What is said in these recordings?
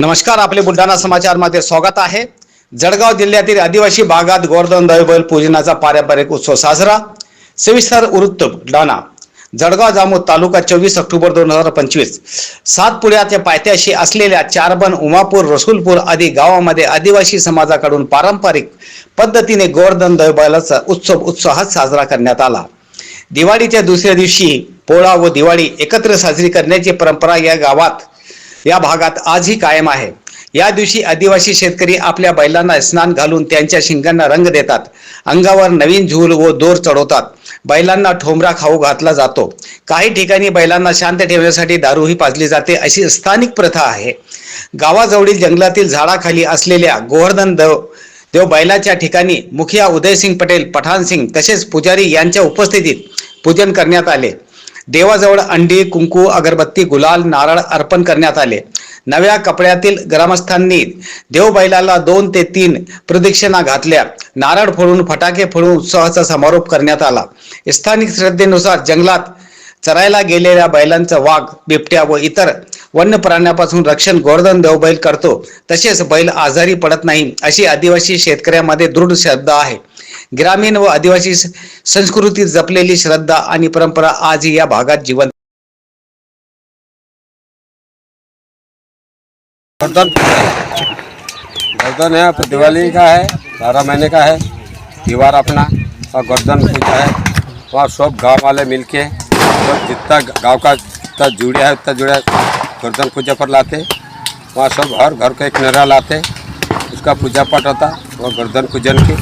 नमस्कार आपले बुलढाणा समाचारमध्ये स्वागत आहे. जळगाव जिल्ह्यातील आदिवासी भागात गोवर्धन दैवल पूजनाचा पारंपरिक उत्सव साजरा. सविस्तर वृत्त बुलढाणा. जळगाव जामोद तालुका चोवीस ऑक्टोबर दोन हजार पंचवीस. सातपुड्याच्या पायथ्याशी असलेल्या चारबन उमापूर रसूलपूर आदी गावामध्ये आदिवासी समाजाकडून पारंपरिक पद्धतीने गोवर्धन दैवलाचा उत्सव उत्साहात साजरा करण्यात आला. दिवाळीच्या दुसऱ्या दिवशी पोळा व दिवाळी एकत्र साजरी करण्याची परंपरा या गावात या भागात आजही कायम आहे. या दिवशी आदिवासी शेतकरी आपल्या बैलांना स्नान घालून त्यांच्या शिंगांना रंग देतात. अंगावर नवीन झूल व दोर चढवतात. बैलांना ठोंबरा खाऊ घातला जातो. काही ठिकाणी बैलांना शांत ठेवण्यासाठी दारूही पाजली जाते अशी स्थानिक प्रथा आहे. गावाजवळील जंगलातील झाडाखाली असलेल्या गोवर्धन देव देव बैलाच्या ठिकाणी मुखिया उदयसिंग पटेल पठाणसिंग तसेच पुजारी यांच्या उपस्थितीत पूजन करण्यात आले. देवाजवळ अंडी कुंकू अगरबत्ती गुलाल नारळ अर्पण करण्यात आले. नव्या कपड्यातील ग्रामस्थांनी देवबैलाला दोन ते तीन प्रदक्षिणा घातल्या. नारळ फोडून फटाके फोडून उत्सवाचा समारोप करण्यात आला. स्थानिक श्रद्धेनुसार जंगलात चरायला गेलेल्या बैलांचा वाघ बिबट्या व इतर वन्य प्राण्यापासून रक्षण गोवर्धन देवबैल करतो. तसेच बैल आजारी पडत नाही अशी आदिवासी शेतकऱ्यामध्ये दृढ श्रद्धा आहे. ग्रामीण व आदिवासी संस्कृतीत जपलेली श्रद्धा आणि परंपरा आजही या भागात जिवंत गर्दन है दिवाली का है बारह महीने का है दीवार अपना और गर्दन पूजा है वहाँ सब गांव वाले मिलके सब जितना गांव का जितना जुड़िया है उतना जुड़ा गर्दन पूजा पर लाते वहाँ सब हर घर का एक नरा लाते उसका पूजा पाठ होता वो गर्दन पूजन की।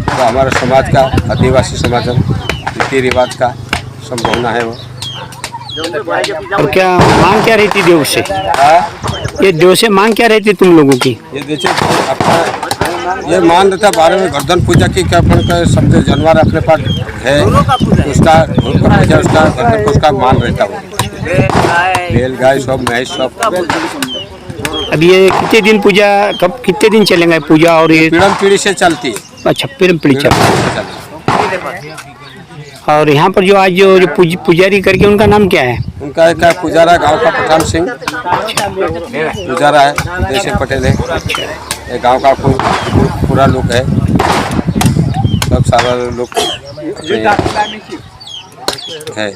तो हमारे समाज का आदिवासी समाज रीति रिवाज का संभावना है वो। और क्या मांग क्या रहती देव से? हाँ? ये देव से मांग क्या रहती तुम लोगों की? ये देखिए अपना ये मान रहता बारे में गर्दन पूजा की क्या अपन का समझे जानवर अपने पास है उसका उसका गर्दन उसका मान रहता वो। बैल गाय सब भैंस सब अब ये कितने दिन पूजा कब कितने दिन चलेंगे पूजा और ये? पीढ़म पीढ़ी से चलती है। अच्छा पीढ़ी पीढ़ी चलती है। और यहाँ पर जो आज जो जो पूज, पुजारी करके उनका नाम क्या है? उनका एक है पुजारा गाँव का पठान सिंह। पुजारा है जैसे पटेल है। ये गाँव का पूरा लोग है। सब सारा लोग है।